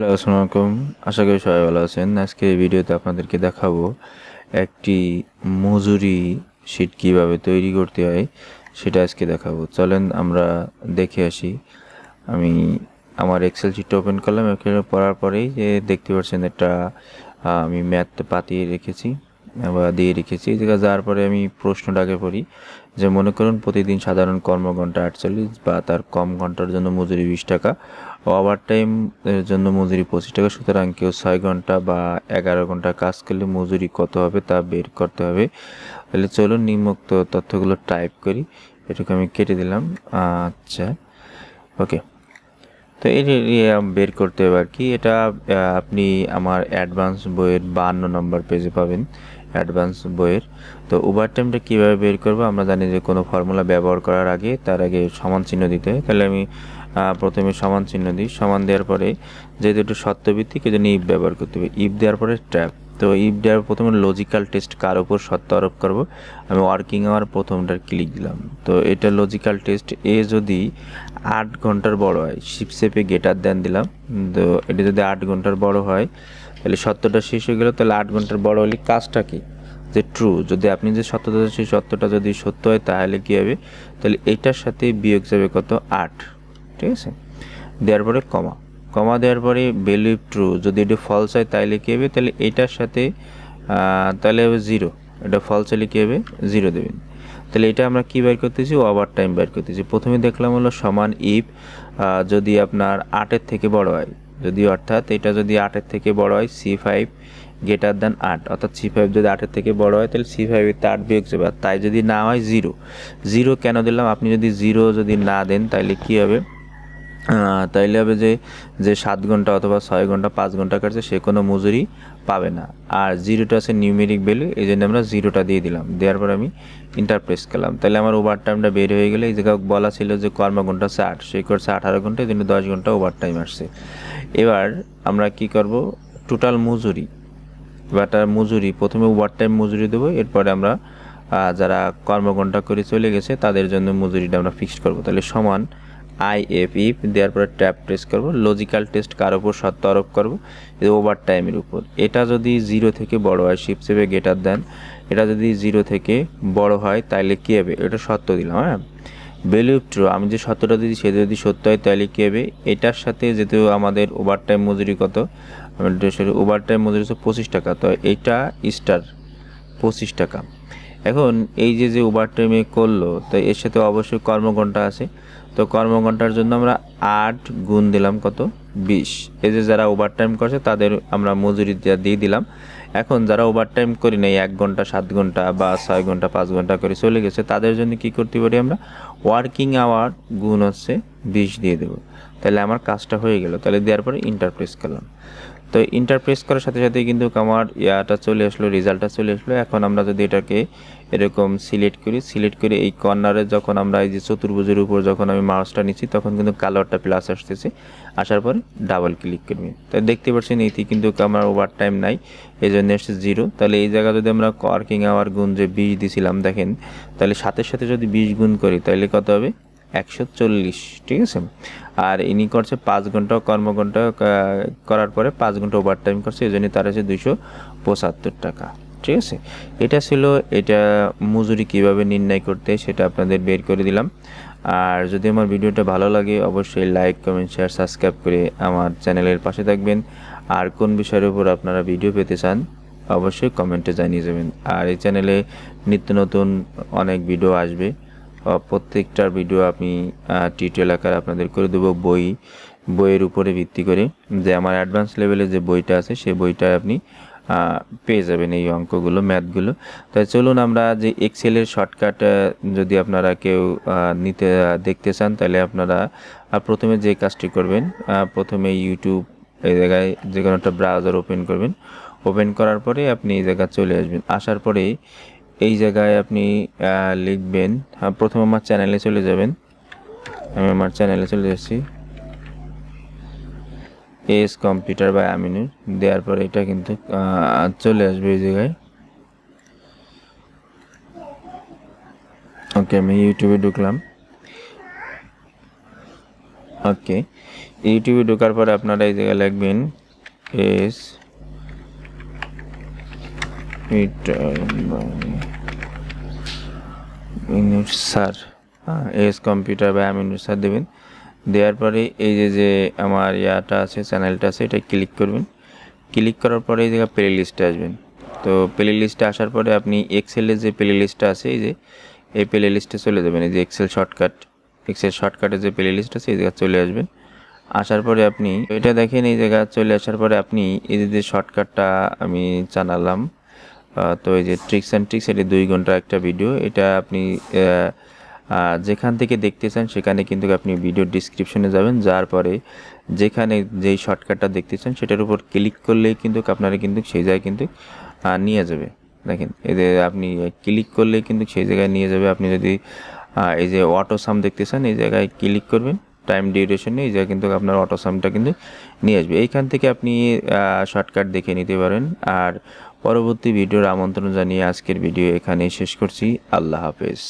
আসসালামু আলাইকুম। আশা করি সবাই ভালো আছেন। আজকে এই ভিডিওতে আপনাদেরকে দেখাবো একটি মজুরি শিট কীভাবে তৈরি করতে হয়, সেটা আজকে দেখাবো। চলেন আমরা দেখে আসি। আমি আমার এক্সেল শিটটা ওপেন করলাম। এখানে পড়ার পরেই যে দেখতে পাচ্ছেন একটা আমি ম্যাথ পাতিয়ে রেখেছি, বা দিয়ে রেখেছি। যাওয়ার পরে আমি প্রশ্নটাকে পড়ি। যে মনে করুন প্রতিদিন সাধারণ কর্মঘণ্টা আটচল্লিশ বা তার কম ঘণ্টার জন্য মজুরি বিশ টাকা ও ওভার টাইম এর জন্য মজুরি পঁচিশ টাকা, সুতরাং কেউ ছয় ঘণ্টা বা এগারো ঘণ্টা কাজ করলে মজুরি কত হবে তা বের করতে হবে। তাহলে চলুন নিম্নোক্ত তথ্যগুলো টাইপ করি, এটুকু আমি কেটে দিলাম। আচ্ছা ওকে তো ইয়ে বের করতে হবে আর কি, এটা আপনি আমার অ্যাডভান্স বইয়ের বান্ন নম্বর পেজে পাবেন। অ্যাডভান্স বইয়ের। তো ওভার টাইমটা কীভাবে বের করব? আমরা জানি যে কোনো ফর্মুলা ব্যবহার করার আগে তার আগে সমান চিহ্ন দিতে হয়। তাহলে আমি প্রথমে সমান চিহ্ন দিই। সমান দেওয়ার পরে যেহেতু একটু সত্যভিত্তিক এই জন্য ইফ ব্যবহার করতে হবে। ইফ দেওয়ার পরে ট্র্যাপ তো ইফ দেওয়ার প্রথমে লজিক্যাল টেস্ট কার উপর সত্য আরোপ করব? আমি ওয়ার্কিং আওয়ার প্রথমটার ক্লিক দিলাম। তো এটা লজিক্যাল টেস্ট এ যদি আট ঘণ্টার বড় হয় শিপসেপে গেটার দেন দিলাম। তো এটা যদি আট ঘণ্টার বড় হয় তাহলে সত্যটা শেষ হয়ে গেল তাহলে আট ঘণ্টার বড় হলে কাজটা কি? যে ট্রু যদি আপনি যে সত্যটা, সেই সত্যটা যদি সত্য হয়, তাহলে কী হবে? তাহলে এটার সাথে বিয়োগ যাবে কত? আট। ঠিক আছে? দেওয়ার পরে কমা। কমা দেওয়ার পরে ভ্যালু ট্রু যদি এটা ফলস হয়, তাহলে কী হবে? তাহলে এটার সাথে তাহলে হবে জিরো এটা ফলস হলে কী হবে? জিরো দেবেন। তাহলে এটা আমরা কী বের করতেছি? ওভার টাইম বের করতেছি। প্রথমে দেখলাম হলো সমান ইফ যদি আপনার আটের থেকে বড় হয় যদি অর্থাৎ এটা যদি আটের থেকে বড় হয় সি ফাইভ গেটার দেন আট, অর্থাৎ সি ফাইভ যদি আটের থেকে বড় হয়, তাহলে সি ফাইভের তো আট বিয়োগ যাবে। তাই যদি না হয় জিরো জিরো কেন দিলাম? আপনি যদি জিরো যদি না দেন তাহলে কী হবে? তাইলে হবে যে যে সাত ঘণ্টা অথবা ছয় ঘণ্টা, পাঁচ ঘণ্টা কাটছে, সে কোনো মজুরি পাবে না। আর জিরোটা আছে নিউমেরিক ভ্যালু এই জন্য আমরা জিরোটা দিয়ে দিলাম। দেওয়ার পর আমি ইন্টারপ্রেস করলাম। তাহলে আমার ওভার টাইমটা বের হয়ে গেলে, এই জায়গায় বলা ছিল যে কর্মঘণ্টা হচ্ছে আট, সেই করছে আঠারো ঘণ্টা, এই জন্য দশ ঘণ্টা ওভার টাইম আসছে। এবার আমরা কি করব? টোটাল মজুরি। এবার তার মজুরি, প্রথমে ওভার টাইম মজুরি দেবো, এরপরে আমরা যারা কর্মঘণ্টা করে চলে গেছে, তাদের জন্য মজুরিটা আমরা ফিক্সড করব। তাহলে সমান আই এফ ইফ দেওয়ার পরে ট্যাপ প্রেস করব। লজিক্যাল টেস্ট কার উপর সত্য আরোপ করব? ওভার টাইমের উপর। এটা যদি জিরো থেকে বড় হয় শিপ সেভে গেটার দেন, এটা যদি জিরো থেকে বড় হয়, তাহলে কী হবে? এটা সত্য দিলাম হ্যাঁ? ভ্যালু ট্রু আমি যে সত্যটা দিই সেটা যদি সত্য হয়, তাহলে কী হবে? এটার সাথে যেহেতু আমাদের ওভার টাইম মজুরি কত? ওভার টাইম মজুরি হচ্ছে পঁচিশ টাকা, তো এইটা স্টার পঁচিশ টাকা। এখন এই যে যে ওভার টাইমে করল, তো এর সাথে অবশ্যই কর্মঘণ্টা আছে। তো কর্মঘণ্টার জন্য আমরা আট গুণ দিলাম কত? বিশ। এই যে যারা ওভার টাইম করছে, তাদের আমরা মজুরি দিয়ে দিলাম। এখন যারা ওভার টাইম করি নাই, এক ঘণ্টা, সাত ঘণ্টা বা ছয় ঘণ্টা, পাঁচ ঘণ্টা করে চলে গেছে, তাদের জন্য কি করতে পারি আমরা? ওয়ার্কিং আওয়ার গুণ হচ্ছে বিশ দিয়ে দেবো। তাহলে আমার কাজটা হয়ে গেল। তাহলে দেওয়ার পরে ইন্টারপ্রেস করলাম। তো ইন্টারপ্রেস করার সাথে সাথে কিন্তু আমার ইয়াটা চলে আসলো, রেজাল্টটা চলে আসলো। এখন আমরা যদি এটাকে এরকম সিলেক্ট করি সিলেক্ট করে এই কর্নারে যখন আমরা এই যে চতুর্ভুজের উপর যখন আমি মাউসটা নিচ্ছি, তখন কিন্তু কালারটা প্লাস আসতেছে। আসার পরে ডাবল ক্লিক করবি। তাই দেখতে পাচ্ছেন এইটি কিন্তু আমার ওভার টাইম নাই এই জন্য এসছে জিরো তাহলে এই জায়গা যদি আমরা ওয়ার্কিং আওয়ার গুণ যে বিশ দিছিলাম, দেখেন, তাহলে সাথে সাথে যদি বিশ গুণ করি, তাহলে কত হবে? একশো চল্লিশ, ঠিক আছে? আর ইনি করছে পাঁচ ঘণ্টা কর্মঘণ্টা করার পরে পাঁচ ঘণ্টা ওভার টাইম করছে, এই জন্য তার আছে দুইশো পঁচাত্তর টাকা, ঠিক আছে? এটা ছিল, এটা মজুরি কীভাবে নির্ণয় করতে, সেটা আপনাদের বের করে দিলাম। আর যদি আমার ভিডিওটা ভালো লাগে, অবশ্যই লাইক কমেন্ট শেয়ার সাবস্ক্রাইব করে আমার চ্যানেলের পাশে থাকবেন। আর কোন বিষয়ের উপর আপনারা ভিডিও পেতে চান, অবশ্যই কমেন্টে জানিয়ে যাবেন। আর এই চ্যানেলে নিত্য নতুন অনেক ভিডিও আসবে। প্রত্যেকটার ভিডিও আমি টিউটোরিয়াল আকারে আপনাদের করে দেবো বই। বইয়ের উপরে ভিত্তি করে যে আমার অ্যাডভান্স লেভেলে যে বইটা আছে সেই বইটা আপনি পেয়ে যাবেন এই অঙ্কগুলো ম্যাথগুলো তাই চলুন আমরা যে এক্সেলের শর্টকাট যদি আপনারা কেউ নিতে দেখতে চান, তাহলে আপনারা প্রথমে যে কাজটি করবেন প্রথমে ইউটিউব এই জায়গায় যে কোনো একটা ব্রাউজার ওপেন করবেন। ওপেন করার পরে আপনি এই জায়গায় চলে আসবেন। আসার পরে এই জায়গায় আপনি লিখবেন। প্রথমে আমার চ্যানেলে চলে যাবেন। আমি আমার চ্যানেলে চলে যাচ্ছি। এস কম্পিউটার বা আমিনুর দেওয়ার পরে এটা কিন্তু চলে আসবে এই জায়গায়। ওকে আমি ইউটিউবে ঢুকলাম। ওকে ইউটিউবে ঢোকার পরে আপনারা এই জায়গায় লিখবেন এস স্যার হ্যাঁ এস কম্পিউটার বা আমিনুর স্যার দেবেন। দেওয়ার পরে এই যে যে আমার ইয়াটা আছে, চ্যানেলটা আছে, এটা ক্লিক করবেন। ক্লিক করার পরে এই জায়গায় প্লে লিস্টে আসবেন। তো প্লে লিস্টে আসার পরে আপনি এক্সেলের যে প্লে লিস্টটা আছে, এই যে, এই প্লে লিস্টে চলে যাবেন। এই যে এক্সেল শর্টকাট এক্সেল শর্টকাটে যে প্লে লিস্ট আছে, এই জায়গায় চলে আসবেন। আসার পরে আপনি, এটা দেখেন এই জায়গা চলে আসার পরে আপনি এই যে শর্টকাটটা আমি জানালাম তো এই যে ট্রিক্স অ্যান্ড ট্রিক্স এটি দুই ঘণ্টা একটা ভিডিও এটা আপনি যেখান থেকে দেখতে চান সেখানে কিন্তু আপনি ভিডিও ডিসক্রিপশনে যাবেন। যার পরে যেখানে যেই শর্টকাটটা দেখতে চান সেটার উপর ক্লিক করলেই কিন্তু আপনারা কিন্তু সেই জায়গায় কিন্তু নিয়ে যাবে। দেখেন যে আপনি ক্লিক করলেই কিন্তু সেই জায়গায় নিয়ে যাবে। আপনি যদি এই যে অটো সাম দেখতে চান এই জায়গায় ক্লিক করবেন টাইম ডিউরেশনে এই জায়গায় কিন্তু আপনার অটো সামটা কিন্তু নিয়ে আসবে। এইখান থেকে আপনি শর্টকাট দেখে নিতে পারেন। আর পরবর্তী ভিডিওর আমন্ত্রণ জানিয়ে আজকের ভিডিও এখানেই শেষ করছি। আল্লাহ হাফেজ।